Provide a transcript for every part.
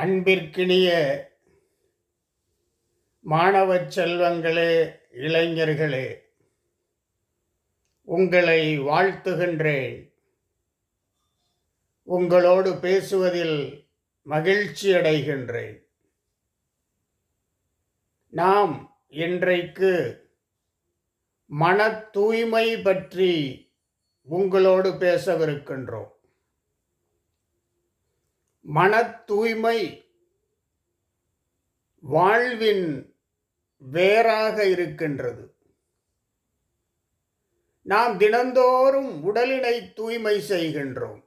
அன்பிற்கினிய மாணவச் செல்வங்களே இளைஞர்களே உங்களை வாழ்த்துகின்றேன். உங்களோடு பேசுவதில் மகிழ்ச்சி அடைகின்றேன். நாம் இன்றைக்கு மன தூய்மை பற்றி உங்களோடு பேசவிருக்கின்றோம். மன தூய்மை வாழ்வின் வேறாக இருக்கின்றது. நாம் தினந்தோறும் உடலினை தூய்மை செய்கின்றோம்.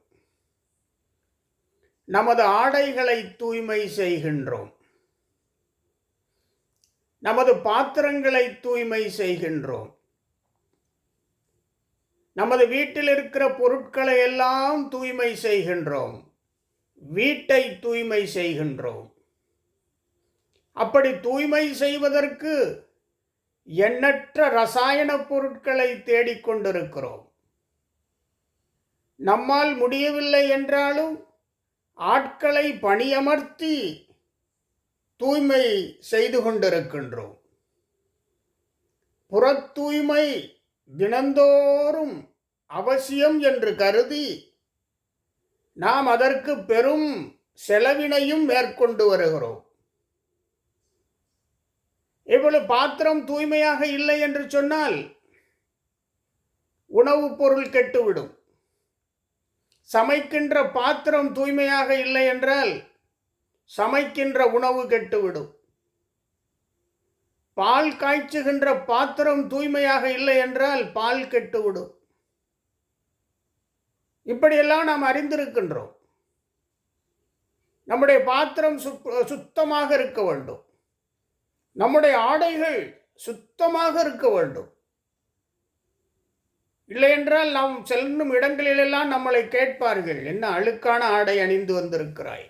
நமது ஆடைகளை தூய்மை செய்கின்றோம். நமது பாத்திரங்களை தூய்மை செய்கின்றோம். நமது வீட்டில் இருக்கிற பொருட்களை எல்லாம் தூய்மை செய்கின்றோம். வீட்டை தூய்மை செய்கின்றோம். அப்படி தூய்மை செய்வதற்கு எண்ணற்ற ரசாயன பொருட்களை தேடிக்கொண்டிருக்கிறோம் நம்மால் முடியவில்லை என்றாலும் ஆட்களை பணியமர்த்தி தூய்மை செய்து கொண்டிருக்கின்றோம். புற தூய்மை தினந்தோறும் அவசியம் என்று கருதி நாம் அதற்கு பெரும் செலவினையும் மேற்கொண்டு வருகிறோம். இவ்வளவு பாத்திரம் தூய்மையாக இல்லை என்று சொன்னால் உணவுப் பொருள் கெட்டுவிடும். சமைக்கின்ற பாத்திரம் தூய்மையாக இல்லை என்றால் சமைக்கின்ற உணவு கெட்டுவிடும். பால் காய்ச்சுகின்ற பாத்திரம் தூய்மையாக இல்லை என்றால் பால் கெட்டுவிடும். இப்படியெல்லாம் நாம் அறிந்திருக்கின்றோம். நம்முடைய பாத்திரம் சுத்தமாக இருக்க வேண்டும். நம்முடைய ஆடைகள் சுத்தமாக இருக்க வேண்டும். இல்லையென்றால் நாம் செல்லும் இடங்களிலெல்லாம் நம்மளை கேட்பார்கள் என்ன அழுக்கான ஆடை அணிந்து வந்திருக்கிறாய்?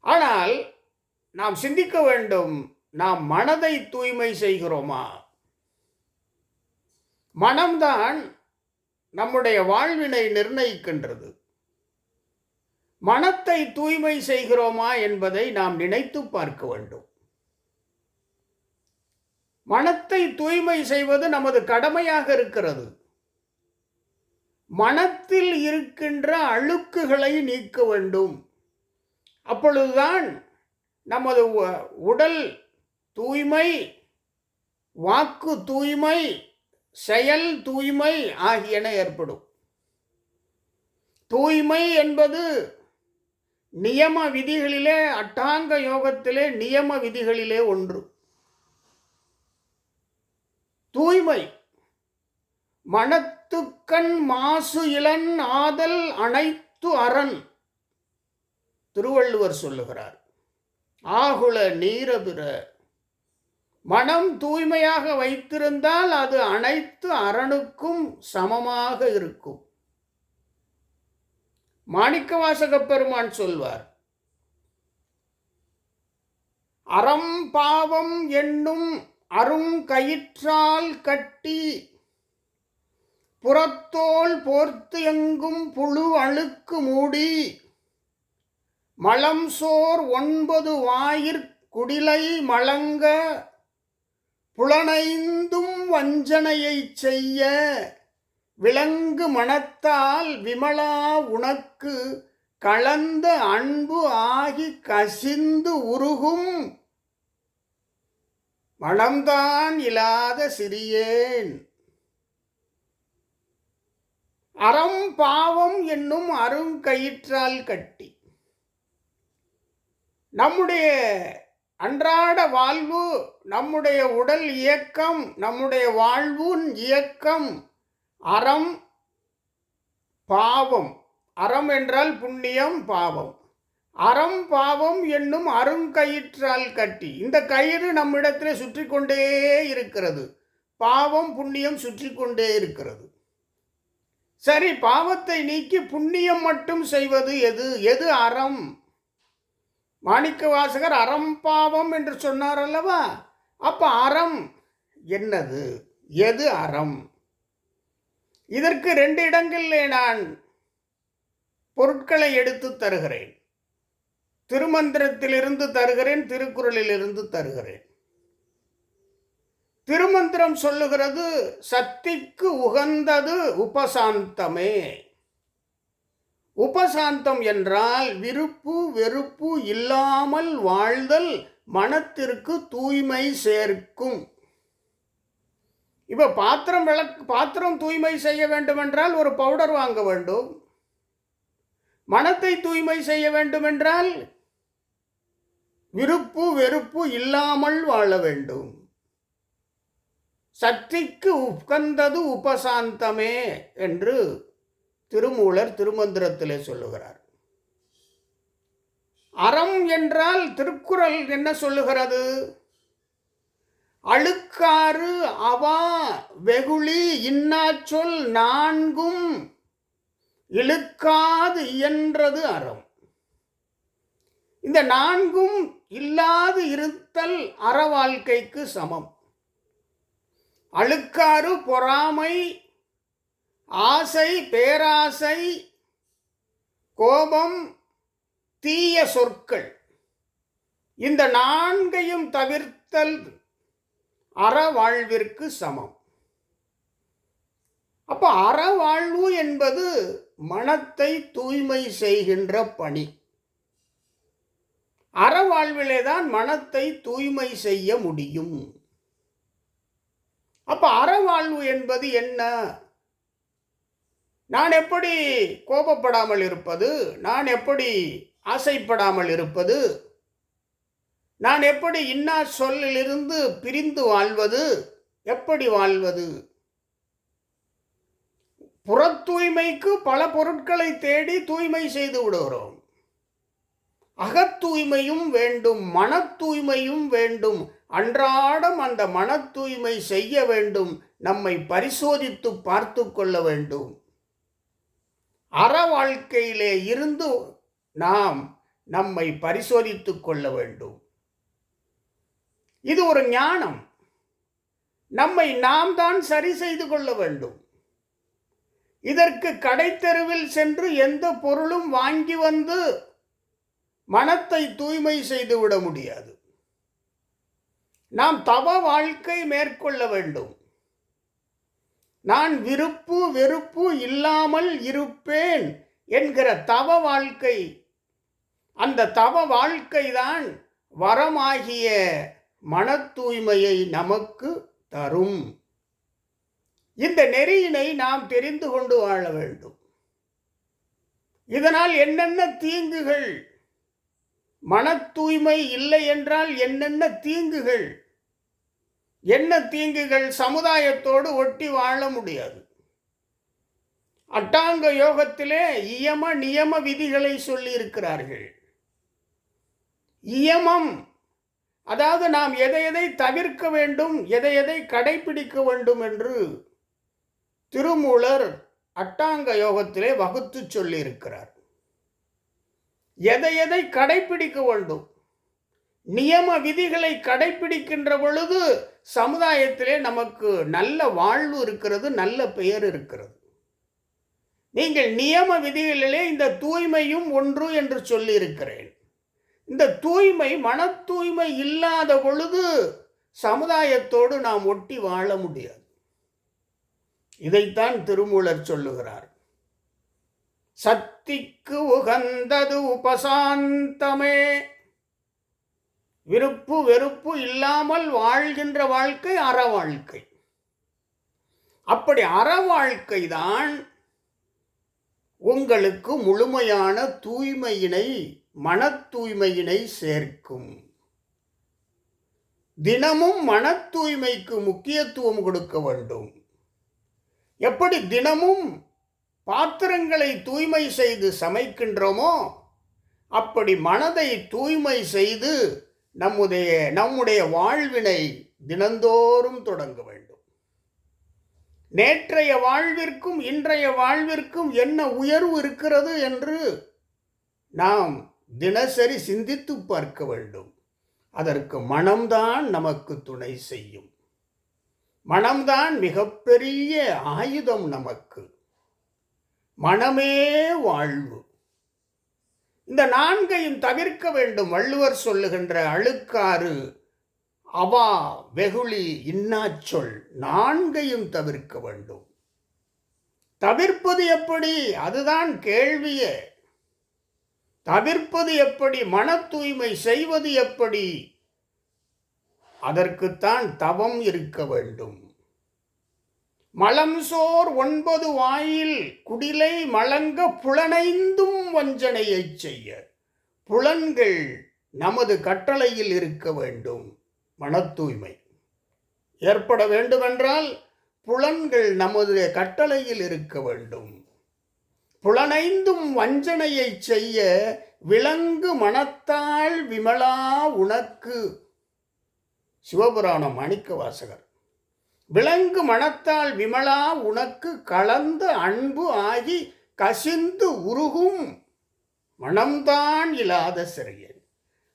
ஆனால் நாம் சிந்திக்க வேண்டும் நாம் மனதை தூய்மை செய்கிறோமா? மனம்தான் நம்முடைய வாழ்வினை நிர்ணயிக்கின்றது. மனத்தை தூய்மை செய்கிறோமா என்பதை நாம் நினைத்து பார்க்க வேண்டும். மனத்தை தூய்மை செய்வது நமது கடமையாக இருக்கிறது. மனத்தில் இருக்கின்ற அழுக்குகளை நீக்க வேண்டும். அப்பொழுதுதான் நமது உடல் தூய்மை வாக்கு தூய்மை செயல் தூய்மை ஆகியன ஏற்படும். தூய்மை என்பது நியம விதிகளிலே அட்டாங்க யோகத்திலே நியம விதிகளிலே ஒன்று. தூய்மை மனத்துக்கண் மாசு இளன் ஆதல் அனைத்து அரண் திருவள்ளுவர் சொல்லுகிறார். ஆகுல நீரபிற மனம் தூய்மையாக வைத்திருந்தால் அது அனைத்து அரணுக்கும் சமமாக இருக்கும். மாணிக்கவாசக பெருமான் சொல்வார் அறம் பாவம் என்னும் அருங்கயிற்றால் கட்டி புறத்தோல் போர்த்து எங்கும் புழு அழுக்கு மூடி மலம் சோர் ஒன்பது வாயிற் குடிலை மலங்க புலனைந்தும் வஞ்சனையை செய்ய விலங்கு மனத்தால் விமலா உனக்கு கலந்த அன்பு ஆகி கசிந்து உருகும். மனம்தான் இல்லாத சிறியேன். அறம் பாவம் என்னும் அருங்கயிற்றால் கட்டி. நம்முடைய அன்றாட வாழ்வு நம்முடைய உடல் இயக்கம் நம்முடைய வாழ்வின் இயக்கம். அறம் பாவம். அறம் என்றால் புண்ணியம் பாவம். அறம் பாவம் என்னும் அருங்கயிற்றால் கட்டி இந்த கயிறு நம்மிடத்தில் சுற்றி கொண்டே இருக்கிறது. பாவம் புண்ணியம் சுற்றி கொண்டே இருக்கிறது. சரி பாவத்தை நீக்கி புண்ணியம் மட்டும் செய்வது எது? எது அறம்? மாணிக்க வாசகர் அறம் பாவம் என்று சொன்னார் அல்லவா? அப்போ அறம் என்னது? எது அறம்? இதற்கு ரெண்டு இடங்களிலே நான் பொருட்களை எடுத்து தருகிறேன். திருமந்திரத்திலிருந்து தருகிறேன் திருக்குறளிலிருந்து தருகிறேன். திருமந்திரம் சொல்லுகிறது சக்திக்கு உகந்தது உபசாந்தமே. உபசாந்தம் என்றால் விருப்பு வெறுப்பு இல்லாமல் வாழ்தல் மனத்திற்கு தூய்மை சேர்க்கும். இப்போ பாத்திரம் விளக்கு பாத்திரம் தூய்மை செய்ய வேண்டுமென்றால் ஒரு பவுடர் வாங்க வேண்டும். மனத்தை தூய்மை செய்ய வேண்டுமென்றால் விருப்பு வெறுப்பு இல்லாமல் வாழ வேண்டும். சக்திக்கு உட்கந்தது உபசாந்தமே என்று திருமூலர் திருமந்திரத்திலே சொல்லுகிறார். அறம் என்றால் திருக்குறள் என்ன சொல்லுகிறது? அழுக்காறு அவா வெகுளி இன்னாச்சொல் நான்கும் இழுக்காது இயன்றது அறம். இந்த நான்கும் இல்லாது இருத்தல் அற வாழ்க்கைக்கு சமம். அழுக்காறு பொறாமை ஆசை பேராசை கோபம் தீய சொற்கள். இந்த நான்கையும் தவிர்த்தல் அறவாழ்விற்கு சமம். அப்போ அறவாழ்வு என்பது மனத்தை தூய்மை செய்கின்ற பணி. அறவாழ்விலே தான் மனத்தை தூய்மை செய்ய முடியும். அப்போ அறவாழ்வு என்பது என்ன? நான் எப்படி கோபப்படாமல் இருப்பது? நான் எப்படி ஆசைப்படாமல் இருப்பது? நான் எப்படி இன்னா சொல்லிலிருந்து பிரிந்து வாழ்வது? எப்படி வாழ்வது? புற தூய்மைக்கு பல பொருட்களை தேடி தூய்மை செய்து விடுகிறோம். அகத்தூய்மையும் வேண்டும் மன தூய்மையும் வேண்டும். அன்றாடம் அந்த மன தூய்மை செய்ய வேண்டும். நம்மை பரிசோதித்து பார்த்து கொள்ள வேண்டும். அற வாழ்க்கையிலே இருந்து நாம் நம்மை பரிசோதித்து கொள்ள வேண்டும். இது ஒரு ஞானம். நம்மை நாம் தான் சரி செய்து கொள்ள வேண்டும். இதற்கு கடைத்தெருவில் சென்று எந்த பொருளும் வாங்கி வந்து மனத்தை தூய்மை செய்துவிட முடியாது. நாம் தவ வாழ்க்கை மேற்கொள்ள வேண்டும். நான் விருப்பு வெறுப்பு இல்லாமல் இருப்பேன் என்கிற தவ வாழ்க்கை. அந்த தவ வாழ்க்கைதான் வரமாகிய மன தூய்மையை நமக்கு தரும். இந்த நெறியினை நாம் தெரிந்து கொண்டு வாழ வேண்டும். இதனால் என்னென்ன தீங்குகள்? மன தூய்மை இல்லை என்றால் என்னென்ன தீங்குகள்? என்ன தீங்குகள் சமுதாயத்தோடு ஒட்டி வாழ முடியாது? அட்டாங்க யோகத்திலே இயம நியம விதிகளை சொல்லி இருக்கிறார்கள் இயமம் அதாவது நாம் எதை எதை தவிர்க்க வேண்டும் எதை எதை கடைபிடிக்க வேண்டும் என்று திருமூலர் அட்டாங்க யோகத்திலே வகுத்து சொல்லியிருக்கிறார். எதை எதை கடைபிடிக்க வேண்டும்? நியம விதிகளை கடைபிடிக்கின்ற பொழுது சமுதாயத்திலே நமக்கு நல்ல வாழ்வு இருக்கிறது நல்ல பெயர் இருக்கிறது. நீங்கள் நியம விதிகளிலே இந்த தூய்மையும் ஒன்று என்று சொல்லியிருக்கிறேன். இந்த தூய்மை மன தூய்மை இல்லாத பொழுது சமுதாயத்தோடு நாம் ஒட்டி வாழ முடியாது. இதைத்தான் திருமூலர் சொல்லுகிறார். சக்திக்கு உகந்தது உபசாந்தமே. விருப்பு வெறுப்பு இல்லாமல் வாழ்கின்ற வாழ்க்கை அற வாழ்க்கை. அப்படி அற வாழ்க்கை தான் உங்களுக்கு முழுமையான தூய்மையினை மன தூய்மையினை சேர்க்கும். தினமும் மன தூய்மைக்கு முக்கியத்துவம் கொடுக்க வேண்டும். எப்படி தினமும் பாத்திரங்களை தூய்மை செய்து சமைக்கின்றோமோ அப்படி மனதை தூய்மை செய்து நம்முடைய நம்முடைய வாழ்வினை தினந்தோறும் தொடங்க வேண்டும். நேற்றைய வாழ்விற்கும் இன்றைய வாழ்விற்கும் என்ன உயர்வு இருக்கிறது என்று நாம் தினசரி சிந்தித்து பார்க்க வேண்டும். அதற்கு மனம்தான் நமக்கு துணை செய்யும். மனம்தான் மிகப்பெரிய ஆயுதம் நமக்கு. மனமே வாழ்வு. இந்த நான்கையும் தவிர்க்க வேண்டும் வள்ளுவர் சொல்லுகின்ற அழுக்காறு அவா வெகுளி இன்னாச்சொல் நான்கையும் தவிர்க்க வேண்டும். தவிர்ப்பது எப்படி? அதுதான் கேள்வியே. தவிர்ப்பது எப்படி? மன தூய்மை செய்வது எப்படி? அதற்குத்தான் தவம் இருக்க வேண்டும். மலம் சோர் ஒன்பது வாயில் குடிலை மலங்க புலனைந்தும் வஞ்சனையைச் செய்ய. புலன்கள் நமது கட்டளையில் இருக்க வேண்டும். மன தூய்மை ஏற்பட வேண்டுமென்றால் புலன்கள் நமது கட்டளையில் இருக்க வேண்டும். புலனைந்தும் வஞ்சனையை செய்ய விலங்கு மனத்தால் விமலா உனக்கு. சிவபுராணம் மாணிக்க வாசகர் விலங்கு மனத்தால் விமலா உனக்கு கலந்த அன்பு ஆகி கசிந்து உருகும். மனம்தான் இல்லாத சிறையன்.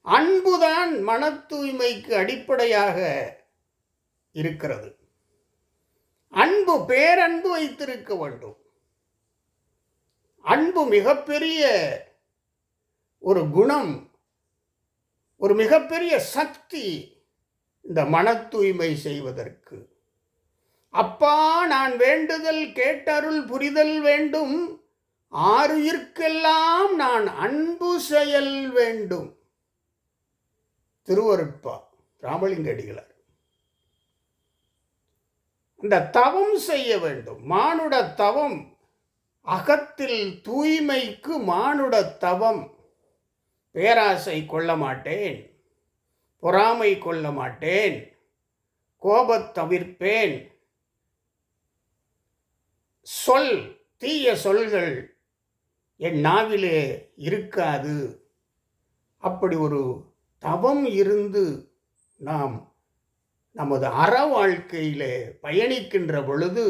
அன்புதான் மன தூய்மைக்கு அடிப்படையாக இருக்கிறது. அன்பு பேரன்பு வைத்திருக்க வேண்டும். அன்பு மிகப்பெரிய ஒரு குணம் ஒரு மிகப்பெரிய சக்தி இந்த மன தூய்மை செய்வதற்கு. அப்பா நான் வேண்டுதல் கேட்டருள் புரிதல் வேண்டும். ஆறுயிர்க்கெல்லாம் நான் அன்பு செயல் வேண்டும். திருவருட்பா ராமலிங்க அடிகளார். இந்த தவம் செய்ய வேண்டும். மானுட தவம் அகத்தில் தூய்மைக்கு மானுட தவம். பேராசை கொள்ள மாட்டேன் பொறாமை கொள்ள மாட்டேன் கோபத் தவிர்ப்பேன் சொல் தீய சொல்கள் என் நாவிலே இருக்காது. அப்படி ஒரு தவம் இருந்து நாம் நமது அற வாழ்க்கையிலே பயணிக்கின்ற பொழுது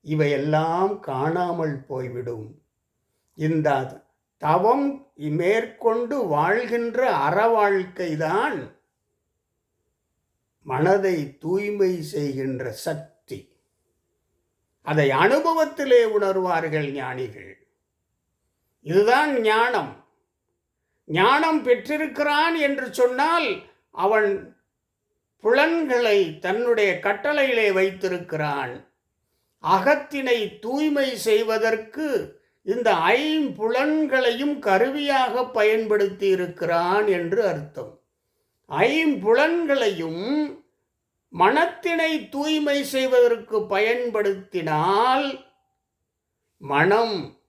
இவையெல்லாம் காணாமல் போய்விடும். இந்த தவம் மேற்கொண்டு வாழ்கின்ற அற வாழ்க்கைதான் மனதை தூய்மை செய்கின்ற சக்தி அதை அனுபவத்திலே உணர்வார்கள் ஞானிகள். இதுதான் ஞானம். ஞானம் பெற்றிருக்கிறான் என்று சொன்னால் அவன் புலன்களை தன்னுடைய கட்டளையிலே வைத்திருக்கிறான். அகத்தினை தூய்மை செய்வதற்கு இந்த ஐம்புலன்களையும் கருவியாக பயன்படுத்தி இருக்கிறான் என்று அர்த்தம். ஐம்புலன்களையும் மனத்தினை தூய்மை செய்வதற்கு பயன்படுத்தினால் மனம்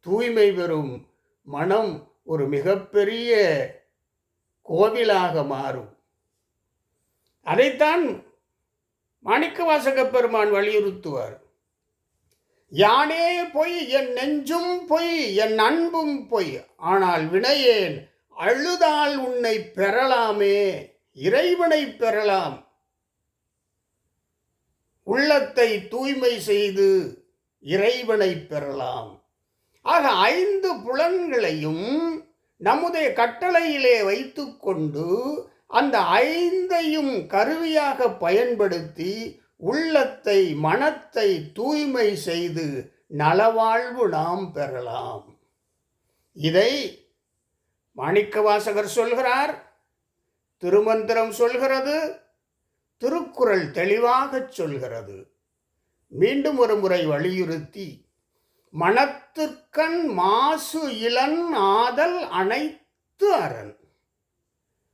தூய்மை பெறும். மனம் ஒரு மிகப்பெரிய கோவிலாக மாறும். அதைத்தான் மாணிக்கவாசக பெருமான் வலியுறுத்துவார். யானே பொய் என் நெஞ்சும் பொய் என் அன்பும் பொய் ஆனால் வினையேன் அழுதால் உன்னை பெறலாமே இறைவனை பெறலாம் உள்ளத்தை தூய்மை செய்து இறைவனை பெறலாம். ஆக ஐந்து புலன்களையும் நம்முடைய கட்டளையிலே வைத்துக்கொண்டு அந்த ஐந்தையும் கருவியாக பயன்படுத்தி உள்ளத்தை மனத்தை தூய்மை செய்து நலவாழ்வு நாம் பெறலாம். இதை மாணிக்கவாசகர் சொல்கிறார் திருமந்திரம் சொல்கிறது திருக்குறள் தெளிவாகச் சொல்கிறது. மீண்டும் ஒரு முறை வலியுறுத்தி மனத்திற்கண் மாசு இளன் ஆதல் அனைத்து அரண்.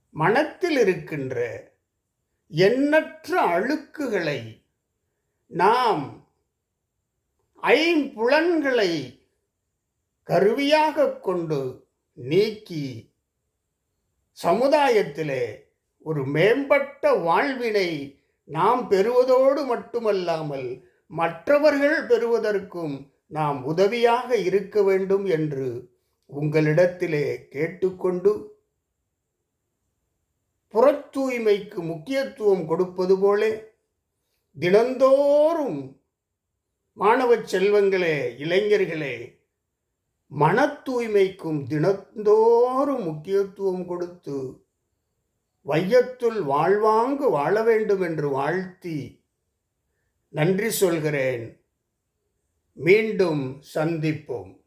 மனத்தில் இருக்கின்ற எண்ணற்ற அழுக்குகளை நாம் ஐம்புலன்களை கருவியாக கொண்டு நீக்கி சமுதாயத்திலே ஒரு மேம்பட்ட வாழ்வினை நாம் பெறுவதோடு மட்டுமல்லாமல் மற்றவர்கள் பெறுவதற்கும் நாம் உதவியாக இருக்க வேண்டும் என்று உங்களிடத்திலே கேட்டுக்கொண்டு புறத் தூய்மைக்கு முக்கியத்துவம் கொடுப்பது போலே தினந்தோறும் மாணவ செல்வங்களே இளைஞர்களே மன தூய்மைக்கும் தினந்தோறும் முக்கியத்துவம் கொடுத்து வையத்துள் வாழ்வாங்கு வாழ வேண்டும் என்று வாழ்த்தி நன்றி சொல்கிறேன். மீண்டும் சந்திப்போம்.